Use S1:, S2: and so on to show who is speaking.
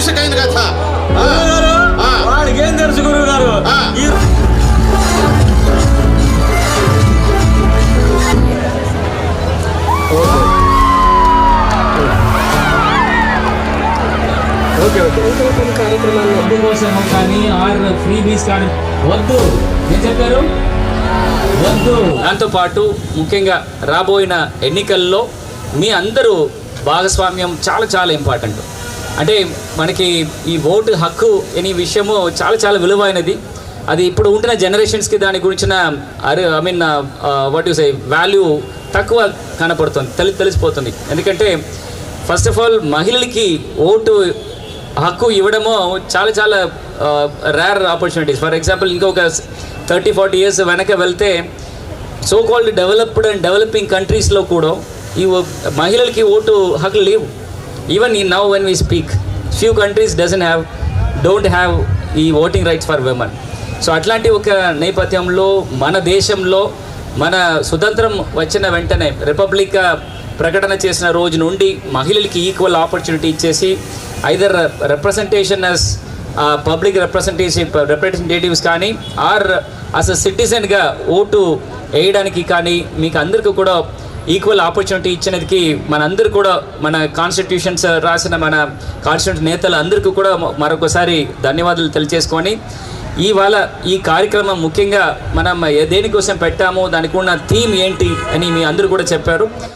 S1: మనిషికైన కథ. వాడికి ఏం తెలుసు
S2: గురువు గారు కానీ ఫ్రీ బీస్ కానీ ముఖ్యంగా రాబోయిన ఎన్నికల్లో మీ అందరూ భాగస్వామ్యం చాలా చాలా ఇంపార్టెంట్. అంటే మనకి ఈ ఓటు హక్కు అనే విషయము చాలా చాలా విలువైనది. అది ఇప్పుడు ఉంటున్న జనరేషన్స్కి దాని గురించిన అరే I mean what you say value తక్కువ కనపడుతుంది తెలి తెలిసిపోతుంది. ఎందుకంటే ఫస్ట్ ఆఫ్ ఆల్ మహిళలకి ఓటు హక్కు ఇవ్వడము చాలా చాలా రేర్ ఆపర్చునిటీస్ ఫర్ ఎగ్జాంపుల్ ఇంకొక థర్టీ ఫార్టీ ఇయర్స్ వెనక వెళ్తే so called developed and developing కంట్రీస్లో కూడా ఈ మహిళలకి ఓటు హక్కు లేవు. ఈవెన్ ఈ now when we speak few countries dozen have don't have ఈ voting rights for women so అట్లాంటి ఒక నేపథ్యంలో మన దేశంలో మన స్వతంత్రం వచ్చిన వెంటనే రిపబ్లిక్ ప్రకటన చేసిన రోజు నుండి మహిళలకి ఈక్వల్ ఆపర్చునిటీ ఇచ్చేసి either representation as public representation representatives కానీ ఆర్ అస్ అ సిటిజన్గా ఓటు వేయడానికి కానీ మీకు అందరికీ కూడా ఈక్వల్ ఆపర్చునిటీ ఇచ్చినదికి మనందరూ కూడా మన కాన్స్టిట్యూషన్స్ రాసిన మన కాన్స్టిట్యూషన్ నేతలు అందరికీ కూడా మరొకసారి ధన్యవాదాలు తెలియజేసుకొని ఇవాళ ఈ కార్యక్రమం ముఖ్యంగా మనం దేనికోసం పెట్టామో దానికి ఉన్న థీమ్ ఏంటి అని మీ అందరూ కూడా చెప్పారు.